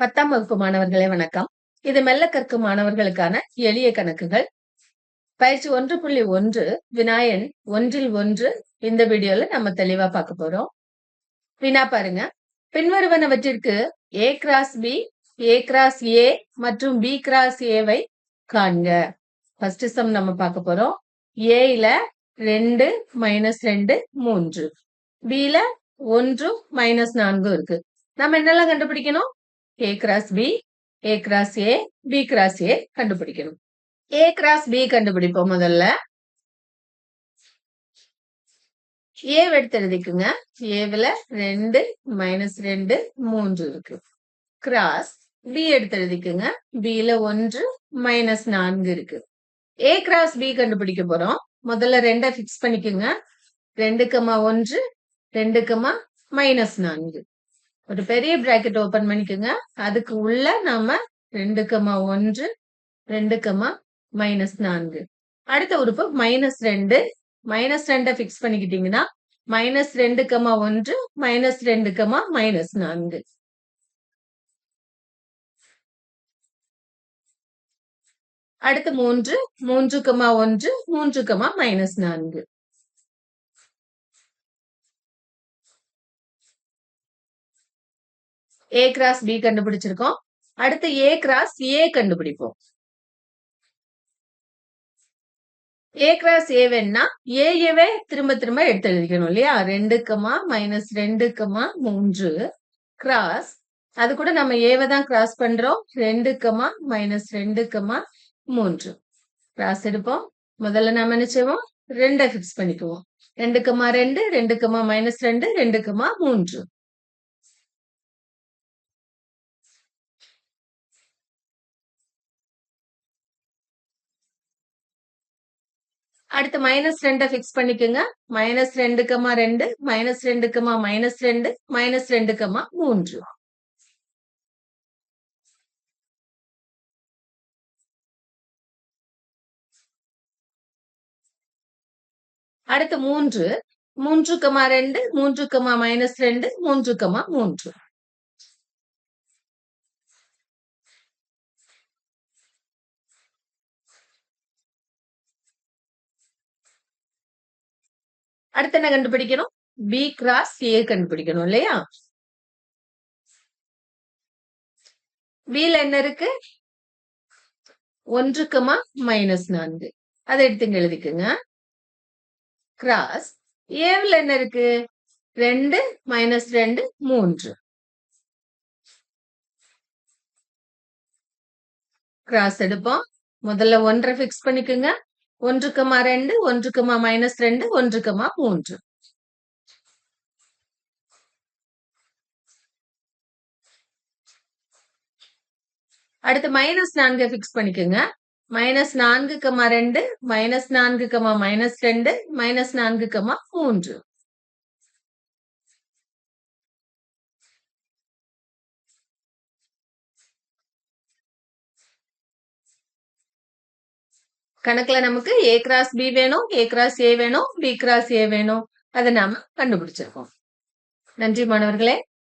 பத்தாம் வகுப்பு மாணவர்களே வணக்கம். இது மெல்ல கற்கும் மாணவர்களுக்கான எளிய கணக்குகள். பயிற்சி ஒன்று புள்ளி ஒன்று வினாயன் ஒன்றில் ஒன்று. இந்த வீடியோல நம்ம தெளிவா பார்க்க போறோம். வினா பாருங்க. பின்வருவனவற்றிற்கு A cross B A cross A மற்றும் பி கிராஸ் ஏவை காண்க. ஃபர்ஸ்ட் சம் நம்ம பார்க்க போறோம். ஏல ரெண்டு மைனஸ் ரெண்டு மூன்று. பில ஒன்று மைனஸ் நான்கு இருக்கு. நம்ம என்னெல்லாம் கண்டுபிடிக்கணும்? A cross B A cross A B cross A கண்டுபிடிக்கணும். ஏ கிராஸ் பி கண்டுபிடிப்போம் முதல்ல. ஏ எடுத்து எழுதிக்குங்க. ரெண்டு மைனஸ் ரெண்டு மூன்று இருக்கு. கிராஸ் பி எடுத்து எழுதிக்குங்க. பில ஒன்று மைனஸ் நான்கு இருக்கு. ஏ கிராஸ் பி கண்டுபிடிக்க போறோம். முதல்ல ரெண்டை ஃபிக்ஸ் பண்ணிக்கோங்க. ரெண்டு கமா ஒன்று ரெண்டு கமா மைனஸ் நான்கு. ஒரு பெரிய பிராக்கெட் ஓபன் பண்ணிக்கோங்க. அதுக்கு உள்ள நாம ரெண்டு கமா ஒன்று ரெண்டு கமா மைனஸ் நான்கு. அடுத்த உறுப்பு மைனஸ் ரெண்டு. மைனஸ் ரெண்டை ஃபிக்ஸ் பண்ணிக்கிட்டீங்கன்னா மைனஸ் ரெண்டு கமா ஒன்று மைனஸ் ரெண்டு கமா மைனஸ் நான்கு. அடுத்து மூன்று மூன்று கமா ஒன்று மூன்று கமா மைனஸ் நான்கு. ஏ கிராஸ் பி கண்டுபிடிச்சிருக்கோம். அடுத்து ஏ கிராஸ் ஏ கண்டுபிடிப்போம். ஏ கிராஸ் ஏ வேணா ஏஏவே திரும்ப திரும்ப எடுத்து எழுதிக்கணும் இல்லையா? ரெண்டு மைனஸ் ரெண்டுக்குமா மூன்று கிராஸ் அது கூட நம்ம ஏவை தான் கிராஸ் பண்றோம். ரெண்டுக்குமா மைனஸ் ரெண்டு மூன்று கிராஸ் எடுப்போம். முதல்ல நம்ம என்ன செய்வோம்? ரெண்டை ஃபிக்ஸ் பண்ணிக்குவோம். ரெண்டுக்குமா ரெண்டு ரெண்டுக்குமா மைனஸ் ரெண்டு ரெண்டுக்குமா மூன்று. அடுத்து மைனஸ் ரெண்டை ஃபிக்ஸ் பண்ணிக்கோங்க. மைனஸ் ரெண்டு ரெண்டு மைனஸ் ரெண்டு கமா மைனஸ் ரெண்டு மைனஸ் ரெண்டு மூன்று. அடுத்து மூன்று. மூன்று கமா ரெண்டு மூன்று கமா மைனஸ் ரெண்டு மூன்று கமா மூன்று. அடுத்து என்ன கண்டுபிடிக்கணும்? பி கிராஸ் ஏ கண்டுபிடிக்கணும் இல்லையா? பில என்ன இருக்கு? ஒன்றுக்குமா மைனஸ் நான்கு. அதை எடுத்து எழுதிக்குங்க. கிராஸ் ஏவில் என்ன இருக்கு? ரெண்டு மைனஸ் ரெண்டு மூன்று. கிராஸ் எடுப்போம். முதல்ல ஒன்றை ஃபிக்ஸ் பண்ணிக்கோங்க. ஒன்று கமா ரெண்டு ஒன்று கமா மைனஸ் ரெண்டு ஒன்று கமா மூன்று. அடுத்து மைனஸ் நான்கு ஃபிக்ஸ் பண்ணிக்கோங்க. மைனஸ் நான்கு கமா ரெண்டு மைனஸ் நான்கு கமா மைனஸ் ரெண்டு மைனஸ் நான்கு கமா மூன்று. கணக்குல நமக்கு ஏ கிராஸ் பி வேணும் ஏ கிராஸ் ஏ வேணும் பி கிராஸ் ஏ வேணும். அதை நாம கண்டுபிடிச்சிருக்கோம். நன்றி மாணவர்களே.